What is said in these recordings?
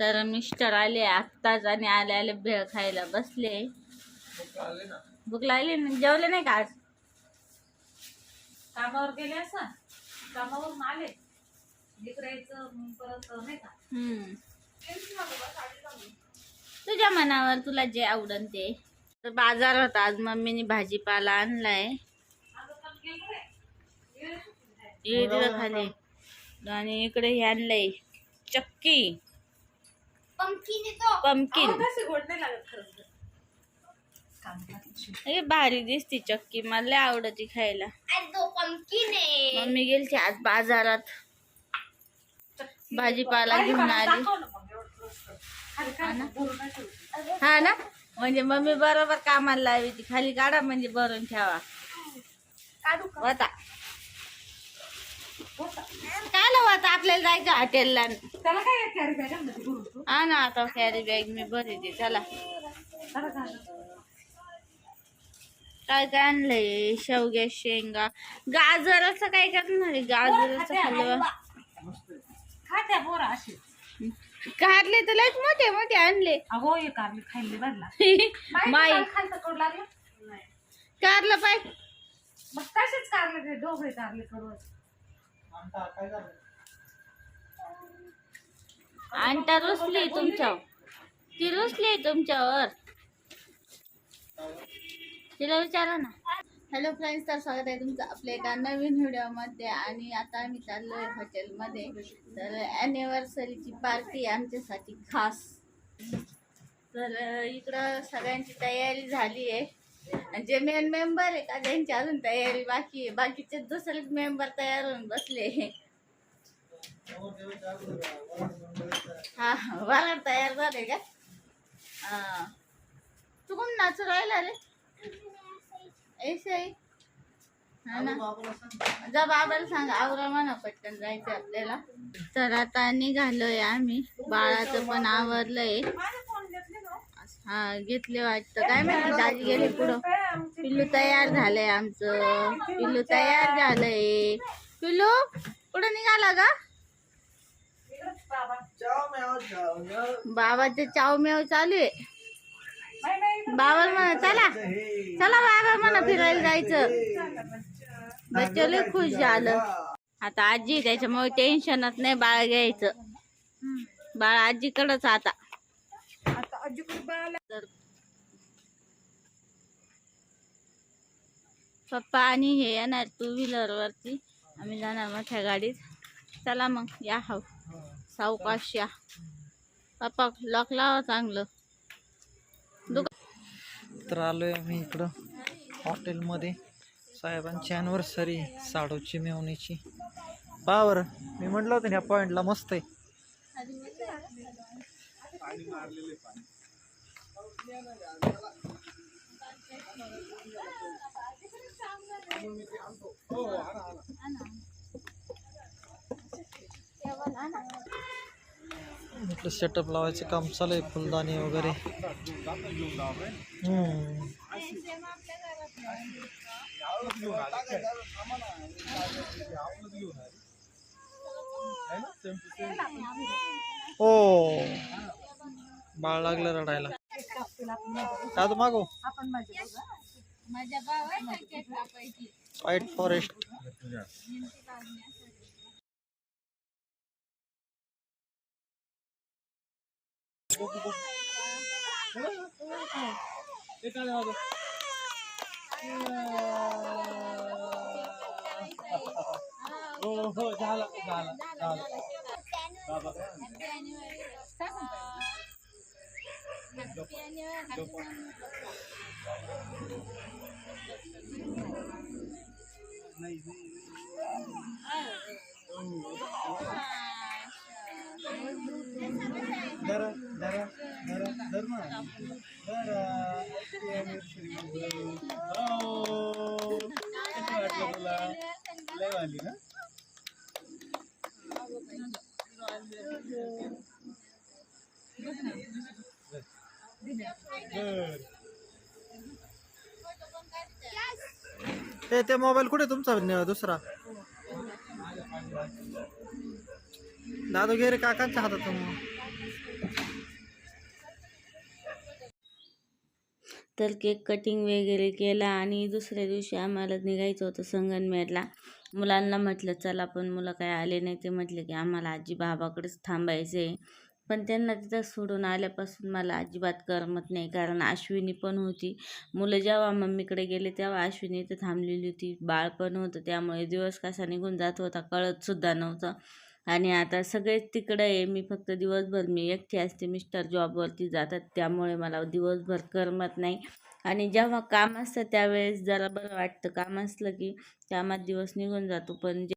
तर मिस्टर आले आत्ताच आणि आले आले भेळ खायला बसले. भूक लागली ना? जेवले नाही का आज? कामावर गेले असं कामावरून आले. लिकरायचं मग परत नाही का? हम्म. तुझ्या मनावर तुला जे आवडन ते. तर बाजार होता आज मम्मीने भाजीपाला आणलाय. खाली. आणि इकडे हे आणलंय. चक्की. पंपकिन कसे गोड नाही लागत खरंच हे भारी दिसती चक्की मला लय आवडती खायला. मम्मी गेलती आज बाजारात. भाजीपाला घेऊन आली. हा ना? म्हणजे मम्मी बरोबर कामाला लावी ती खाली काढा म्हणजे भरून ठेवा. होता काय ना होता आपल्याला जायचं हॉटेलला त्याला काय कॅरी बॅग आणलं भरून तू? हा ना आता कॅरी बॅग मी भरते चला. जरा झालं. काय काय आणलंय? शेवग्या शेंगा. गाजराचं काय करणार आहे? गाजराचं हलवा खात्या बोरा अशी. काढले तर लयच मोठे मोठे आणले. अगो हे कारली खाल्ली भरला माई. खालचं कडू लागलं? कारलं पाय. मग तसेच कारले ते डोबळे कारले करून आणता रुसली तुमच्यावर ती रुसली तुमच्यावर. तिला विचारा ना. हॅलो फ्रेंड्स तर स्वागत आहे तुमचं आपल्या एका नवीन व्हिडिओमध्ये. आणि आता आम्ही चाललोय हॉटेलमध्ये. तर अॅनिव्हर्सरीची पार्टी आमच्यासाठी खास. तर इकडं सगळ्यांची तयारी झाली आहे आणि जे मेन मेंबर आहे का त्यांची अजून तयारी बाकी आहे. बाकीचे दुसरे मेंबर तयार होऊन बसले हा बघा तयार झाले का? हा. तू कोण नाचू राहिला रे? ऐसे हा ना. जा बाबाला सांग आवरा म्हणा पटकन जायचं आपल्याला. तर आता निघालोय आम्ही. बाळाचं पण आवरलंय. हा घेतले वाटतं. काय माहिती दाजी गेले पुढं. पिल्लू तयार झालंय आमचं. पिल्लू तयार झालंय. पिल्लू कुठं निघाला का बाबाचे चाव मेव चालू आहे. बाबा म्हणा चला. चला बाबा म्हणा फिरायला जायचं. बच्चे खुश झालं. आता आजी त्याच्यामुळे टेन्शनच नाही बाळ घ्यायचं. बाळ आजीकडच आता. पप्पा आणि हे येणार टू व्हीलर वरती. आम्ही जाणार मोठ्या गाडीत. चला मग या हाव सावकाश या. पप्पा लॉक लावा चांगलं. तर आलोय आम्ही इकडं हॉटेलमध्ये. साहेबांची अॅनिव्हर्सरी साडूची मेवणीची. पावर मी म्हटलं होतं ह्या पॉईंटला मस्त आहे. म्हटलं सेटअप लावायचं काम चालू आहे फुलदाणी वगैरे. हो. बाळ लागलं रडायला. दादू मागो आपण माझे बघा माझ्या भावासारखे कापायची. White forest darah darah darah dara, dharma, dara. ते ते मोबाईल कुठे तुमचा? दुसरा. दादू घे रे काकांच्या हातात तर केक कटिंग वगैरे केला आणि दुसऱ्या दिवशी आम्हाला निघायचं होतं संगनमेरला. मुलांना म्हटलं चला पण मुलं काय आले नाही. ते म्हटले की आम्हाला आजी बाबाकडेच थांबायचं आहे पण त्यांना तिथं सोडून आल्यापासून मला अजिबात करमत नाही. कारण अश्विनी पण होती. मुलं जेव्हा मम्मीकडे गेले तेव्हा अश्विनी इथं थांबलेली होती. बाळ पण होतं. त्यामुळे दिवस कसा निघून जात होता कळतसुद्धा नव्हतं. आणि आता सगळेच तिकडं आहे. मी फक्त दिवसभर मी एकटी असते. मिस्टर जॉबवरती जातात. त्यामुळे मला दिवसभर करमत नाही. आणि जेव्हा काम असतं त्यावेळेस जरा बरं वाटतं. काम असलं की कामात दिवस निघून जातो. पण जे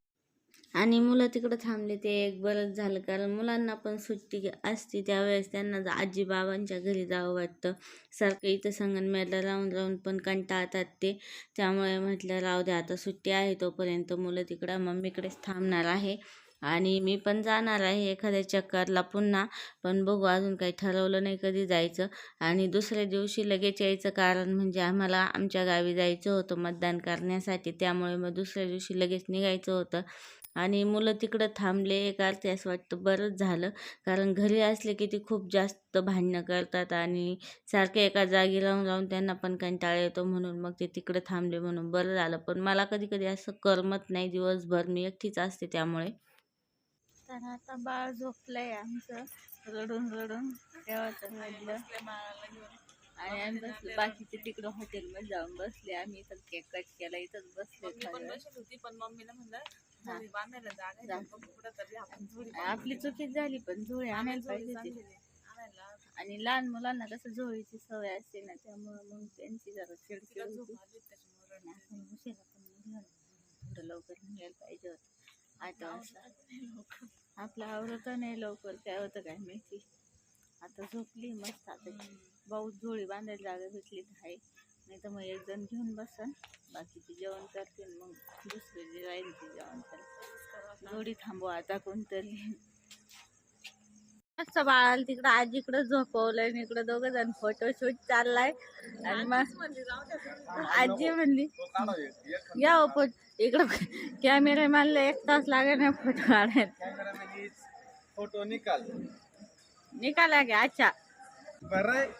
आणि मुलं तिकडं थांबले ते एक बरंच झालं. कारण मुलांना पण सुट्टी असते त्यावेळेस त्यांना जा- आजी बाबांच्या घरी जावं वाटतं. सारखं इथं संगनमेरला राहून राहून पण कंटाळतात ते. त्यामुळे म्हटलं राहू द्या आता सुट्टी आहे तोपर्यंत मुलं तिकडं मम्मीकडेच थांबणार आहे. आणि मी पण जाणार आहे एखाद्या चक्करला पुन्हा. पण बघू अजून काही ठरवलं नाही कधी जायचं. आणि दुसऱ्या दिवशी लगेच यायचं. कारण म्हणजे आम्हाला आमच्या गावी जायचं होतं मतदान करण्यासाठी. त्यामुळे मग दुसऱ्या दिवशी लगेच निघायचं होतं. आणि मुलं तिकडं थांबले एक अर्थी असं वाटतं. बरंच झालं. कारण घरी असले की ते खूप जास्त भांडणं करतात आणि सारखे एका जागी राहून राहून त्यांना पण कंटाळा येतो म्हणून मग ते तिकडे थांबले म्हणून बरं झालं. पण मला कधी कधी असं करमत नाही. दिवसभर मी एकटीच असते त्यामुळे. तर आता बाळ झोपलंय आमचं. रडून रडून म्हटलं आणि आम्ही बसलो. बाकीचे तिकडं हॉटेलमध्ये जाऊन बसले. आम्ही इथं केक कट केला. इथंच बसले पण मम्मीला म्हणलं आपली चुकीच झाली पण झोळी आणायला पाहिजे आणि लहान मुलांना कसं झोळीची सवय असते ना त्यामुळे मग त्यांची जरा चिडचिड. थोडं लवकर निघायला पाहिजे होतं. वाजता आपलं आवरत नाही लवकर काय होतं काय माहिती? आता झोपली मस्त आता. भाऊ झोळी बांधायला जागा भेटली तर आहे. नाही तर मग एक जण घेऊन बसन. बाकीचे जेवण करतील मग दुसरे जे राहील ते जेवण करतील जोडी थांबवा आता कोणतरी. मस्त बाळाला तिकडं आजीकडं झोपवलंय आणि इकडं दोघं जण फोटोशूट चाललाय. आणि मग आजी म्हणली या हो फोट इकडं कॅमेरा मारला एक तास लागेल ना फोटो काढायला. फोटो निकाल. निकाला की अच्छा. बरं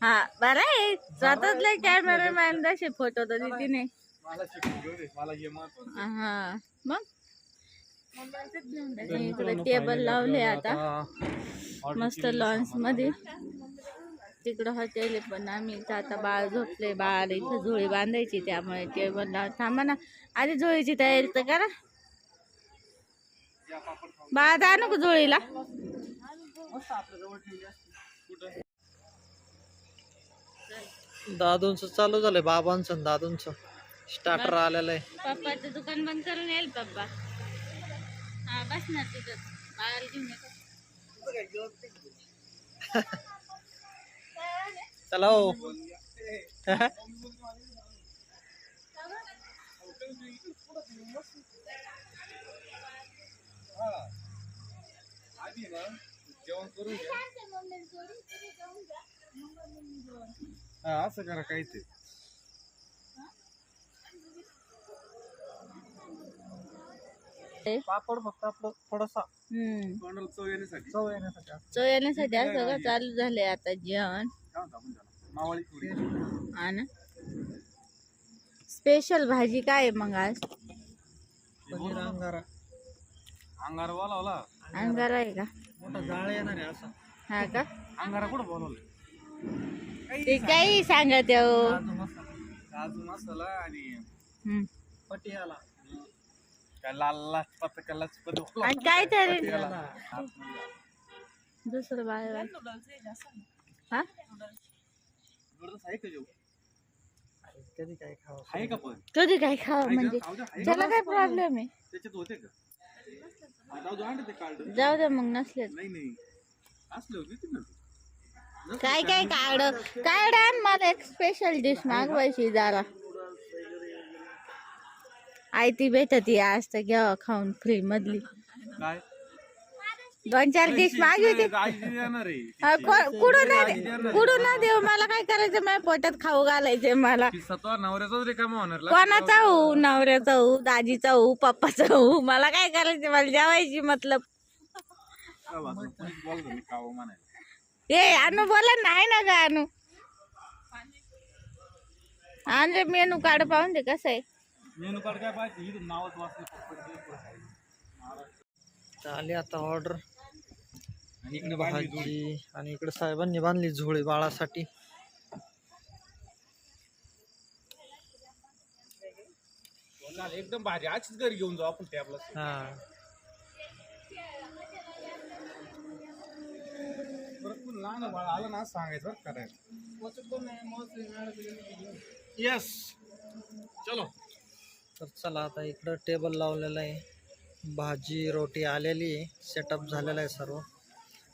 हा बरं आहे. स्वतःच लय कॅमेरा मॅन तसे फोटो तर तिने. दे. हे मग? इकडे टेबल लावले आता. मस्त लॉन्समध्ये. तिकडं हॉटेल आहे पण आम्ही इथं आता बाळ झोपले. बाळाला इथं झोळी बांधायची त्यामुळे टेबल लाव थांबा ना आधी झोळीची तयारी तर करा. बाळा जा नको झोळीला. दादूंचं चालू झालंय बाबांचं आणि दादूंचं. स्टार्टर आलेलं आहे. पप्पाचं दुकान बंद करून येईल पप्पा. हा बस ना तिथं. बाळाला घेऊन येतो चला हो. असं करा काही ते. पापड फक्त आपलं थोडासा हम्म. चव येण्यासाठी. चव येण्यासाठी. असं. चव येण्यासाठी चालू झालंय आता जेवण? काय म्हणतो आपण त्याला? मावळी थोडी हा ना. स्पेशल भाजी काय आहे मग आज? पनीर अंगारा. अंगारा बोलावला. अंगारा आहे का? मोठा जाळ येणार आहे असा. हा का? अंगारा कुठं बोलावलं ते काही हो. काजू मसाला. मसाला आणि. पटियाला. काय आणि तरी. दुसरं हा? जेव कधी काय खावं? कधी काय खावं? म्हणजे? द्या? त्याला काय प्रॉब्लेम आहे? त्याच्यात होते का? हा, जाऊ दे आणते ते कार्ड जाऊ दे मग नसले नाही नाही. असले होते काय काय काढ? काढ आण मला एक स्पेशल डिश मागवायची जरा. आई ती भेटत आज तर घ्यावं खाऊन फ्री मधली. काय? दोन चार डिश मागवते आजी देणार आहे. हा, को- कुठून ना दे- कुठून ना देऊ मला काय करायचं? माझ्या पोटात खाऊ घालायचे मला. कोणाचा हो नवऱ्याचा हो दाजीचा हो पप्पाचा हो मला काय करायचं मला जेवायची मतलब. ए अनु बोला नाही ना ग अनु? आणि मेनू काढ पाहून दे कसं आहे? मेनू कार्ड काय पाहिजे? इथून नावच वाचलं आली आता ऑर्डर आणि इकडे भाजी भाजी आणि इकडे साहेबांनी बांधली झोळी बाळासाठी. एकदम भारी. आजच घरी घेऊन जाऊ आपण टॅबला हा. परत पण लहान बाळ आलं ना सांगायचं करायचं येस चलो. तर चला आता इकडं टेबल लावलेलं आहे. भाजी रोटी आलेली आहे. सेटअप झालेला आहे सर्व.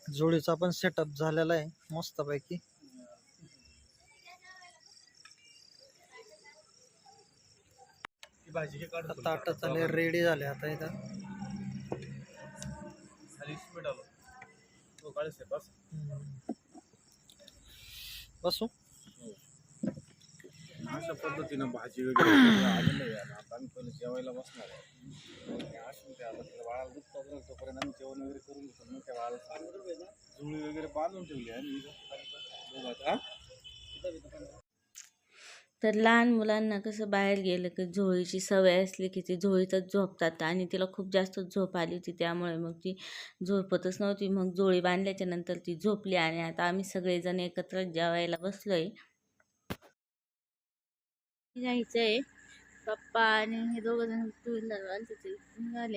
जोडीचा पण सेटअप झालेला आहे मस्तपैकी. ही भाजी हे काढ. ताट चाले रेडी झाले आता इथं. आहे, बस हम्म. बसू अशा पद्धतीनं भाजी वगैरे आलेलं आहे आता आम्ही पहिले जेवायला बसणार आहे असून ते आता त्या बाळाला दूध पाजून तोपर्यंत आम्ही जेवण वगैरे करून घेतो मग त्या बाळाला सांगतो. जुळी वगैरे बांधून ठेवली आहे दोघात हा तर लहान मुलांना कसं बाहेर गेलं की झोळीची सवय असली की ती झोळीतच झोपतात आणि तिला खूप जास्त झोप आली होती त्यामुळे मग ती झोपतच नव्हती. मग झोळी बांधल्याच्या नंतर ती झोपली आणि आता आम्ही सगळेजण एकत्र जेवायला बसलोय. जायचंय. पप्पा आणि हे दोघ जण टू व्हीलर